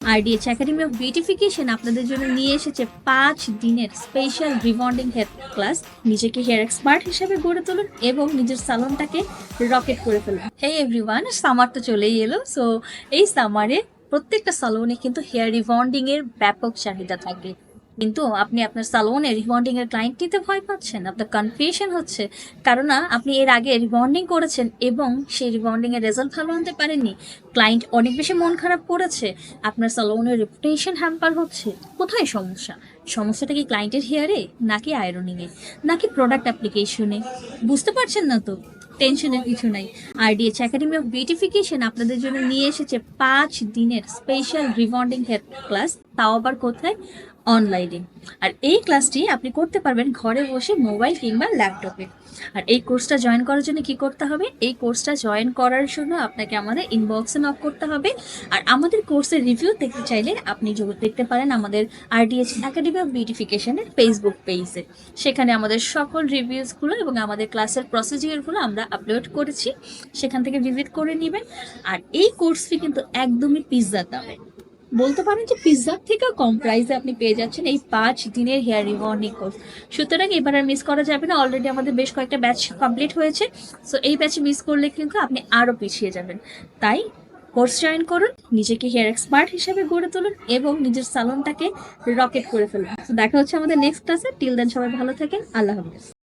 আরডিএচ academy of beautification আপনাদের জন্য নিয়ে এসেছে পাঁচ দিনের স্পেশাল রিবন্ডিং হেয়ার ক্লাস নিজেকে হেয়ার এক্সপার্ট হিসেবে গড়ে তুলুন এবং নিজের সালনটাকে রকেট করে ফেলুন। হে এভরিওয়ান সামার তো চলেই এলো সো এই সামারে প্রত্যেকটা সালনে কিন্তু হেয়ার রিবন্ডিং এর ব্যাপক চাহিদা থাকে। কিন্তু আপনি আপনার সালোনে রিবন্ডিং এর ক্লায়েন্ট নিতে ভয় পাচ্ছেন, আপনার কনফিউশন হচ্ছে। কারণ আপনি এর আগে রিবন্ডিং করেছেন এবং সেই রিবন্ডিং এর রেজাল্ট ভালো আনতে পারেননি। ক্লায়েন্ট অনেক বেশি মন খারাপ করেছে, আপনার সালোনের রেপুটেশন হ্যাম্পার হচ্ছে। কোথায় সমস্যা? সমস্যাটা কি ক্লায়েন্টের হেয়ারে নাকি আয়রনিংয়ে নাকি প্রোডাক্ট অ্যাপ্লিকেশনে বুঝতে পারছেন না তো? টেনশনের কিছু নাই। আরডিএচ একাডেমি অফ বিউটিফিকেশন আপনাদের জন্য নিয়ে এসেছে পাঁচ দিনের স্পেশাল রিবন্ডিং হেয়ার ক্লাস তাও আবার কোথায়? অনলাইনে আর এই ক্লাসটি আপনি করতে পারবেন ঘরে বসে মোবাইল কিংবা ল্যাপটপে আর এই কোর্সটা জয়েন করার জন্য কি করতে হবে? এই কোর্সটা জয়েন করার জন্য আপনাকে আমাদের ইনবক্সে নক করতে হবে। আর আমাদের কোর্সের রিভিউ দেখতে চাইলে আপনি দেখতে পারেন আমাদের আরডিএচ একাডেমি অফ বিউটিফিকেশনের ফেসবুক পেজে সেখানে আমাদের সকল রিভিউসগুলো এবং আমাদের ক্লাসের প্রসিজিওরগুলো আমরা আপলোড করেছি, সেখান থেকে ভিজিট করে নেবেন আর এই কোর্স ফি কিন্তু একদমই পিৎজার দামে বলতে পারেন যে পিৎজার থেকেও কম প্রাইসে আপনি পেয়ে যাচ্ছেন এই পাঁচ দিনের হেয়ার রিবন্ডিং কোর্স সুতরাং এবার আর মিস করা যাবে না অলরেডি আমাদের বেশ কয়েকটা ব্যাচ কমপ্লিট হয়েছে। সো এই ব্যাচ মিস করলে কিন্তু আপনি আরও পিছিয়ে যাবেন। তাই কোর্স জয়েন করুন, নিজেকে হেয়ার এক্সপার্ট হিসেবে গড়ে তুলুন এবং নিজের সালনটাকে রকেট করে ফেলুন। দেখা হচ্ছে আমাদের নেক্সট ক্লাসে টিল দেন সবাই ভালো থাকেন। আল্লাহ হাফিজ।